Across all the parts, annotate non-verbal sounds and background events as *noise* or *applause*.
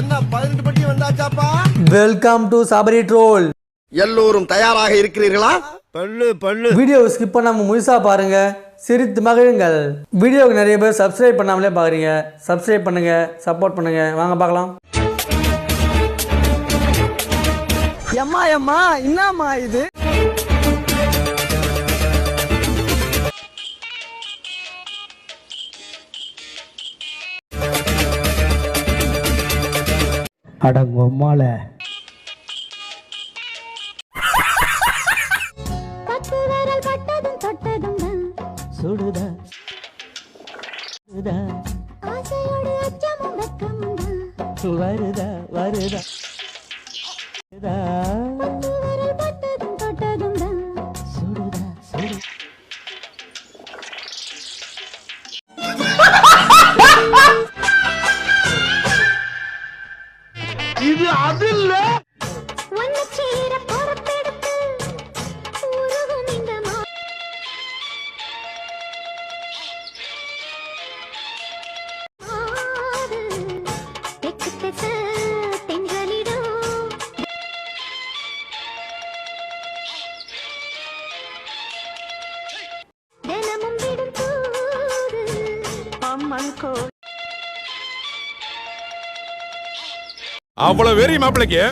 என்ன பதினெட்டு பட்டி வந்தாச்சாப்பா? வெல்கம் டு சபரி ட்ரோல் எல்லோரும் தயாராக இருக்கிறீர்களா? பல்லு பல்லு. வீடியோ ஸ்கிப் பண்ணாம முழுசா பாருங்க. சிரித்து மகிழுங்கள். வீடியோவுக்கு நிறைய பேர் சப்ஸ்கிரைப் பண்ணாமலே பாக்குறீங்க. சப்ஸ்கிரைப் பண்ணுங்க சப்போர்ட் பண்ணுங்க. வாங்க பார்க்கலாம். எம்மா எம்மா என்னம்மா இது? அடங்கொம்மால பத்து விரல் பட்டதும் தொட்டதும் தான். சுடுதா சுடுதா. வருதா வருதா. ஒன்னு சேர பொறுப்பெடுத்து அவ்வளவு வெறி மாப்பிளைக்கு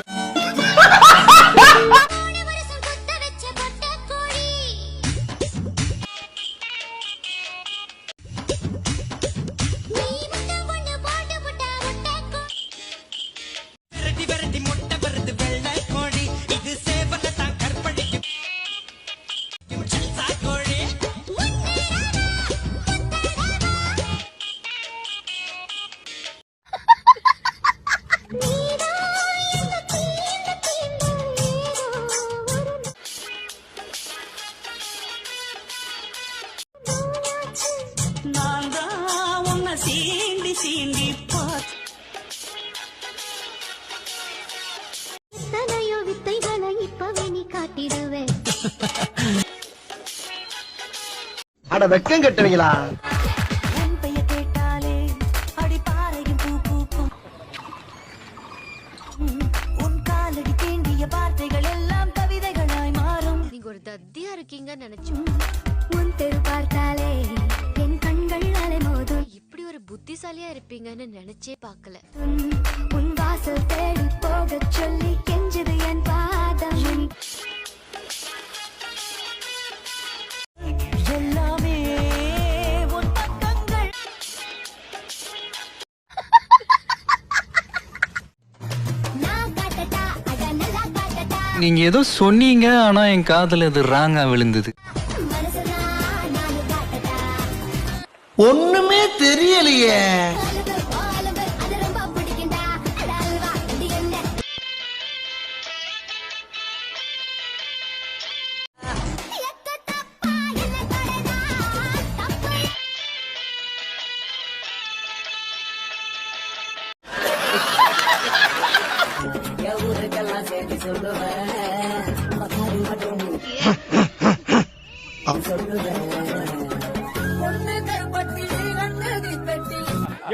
எல்லாம் கவிதைகளாய் மாறும் நீங்க ஒரு தத்தியா இருக்கீங்கன்னு நினைச்சோம். உன் தெரு பார்த்தாலே என் கண்கள் அலைமோதும் இப்படி ஒரு புத்திசாலியா இருப்பீங்கன்னு நினைச்சே பார்க்கல. உன் வாசல் தேடி நீங்க ஏதோ சொன்னீங்க ஆனா என் காதுல இது ராங்கா விழுந்தது. ஒண்ணுமே தெரியலையே.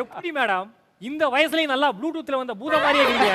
எப்படி மேடம்? இந்த வயசுலயும் நல்லா ப்ளூடூத்ல வந்த பூத மாதிரியே இருக்கீங்க.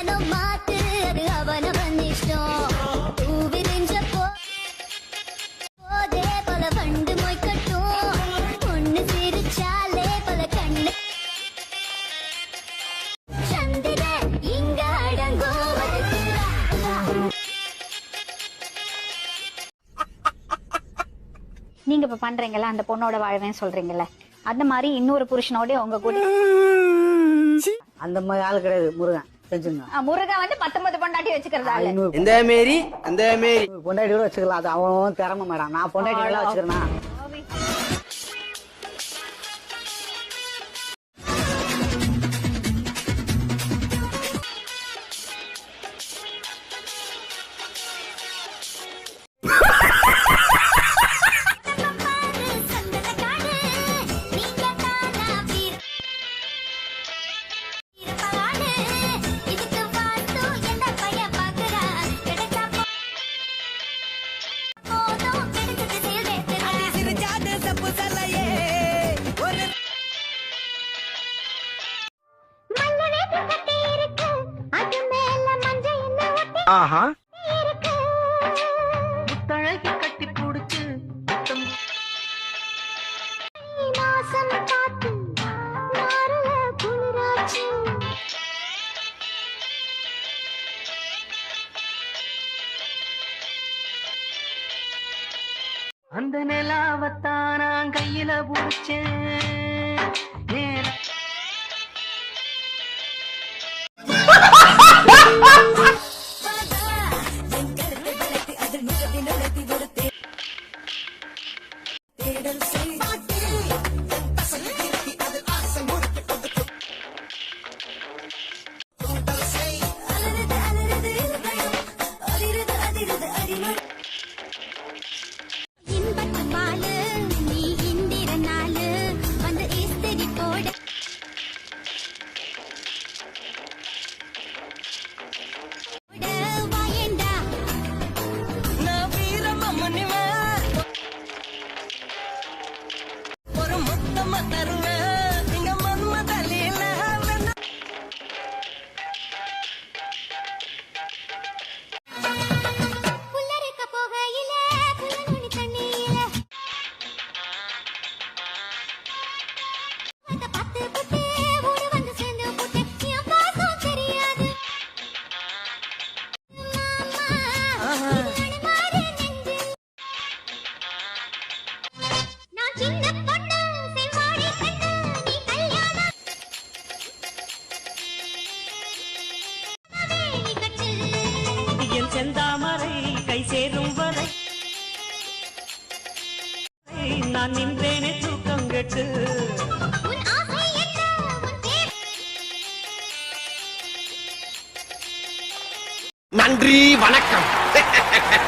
இப்ப பண்றீங்கல்ல அந்த பொண்ணோட வாழ்வேன்னு சொல்றீங்கல்ல அந்த மாதிரி இன்னொரு புருஷனோட உங்க கூட அந்த மாதிரி ஆள் கிடையாது முருகன் செஞ்சுங்க ஆ, முருகன் வந்து பத்தொன்பது பொண்டாட்டி வச்சுக்கிறதா இந்த மாரி அந்த மாரி பொண்டாட்டி கூட வச்சுக்கலாம் அது அவன் திறமை மேடம். நான் பொண்டாட்டி எல்லாம் வச்சுக்கிறேன்னா ஆஹா. கட்டி பிடிச்சு அந்த நிலாவத்தான் நான் கையில புடிச்சேன். நன்றி வணக்கம். *laughs*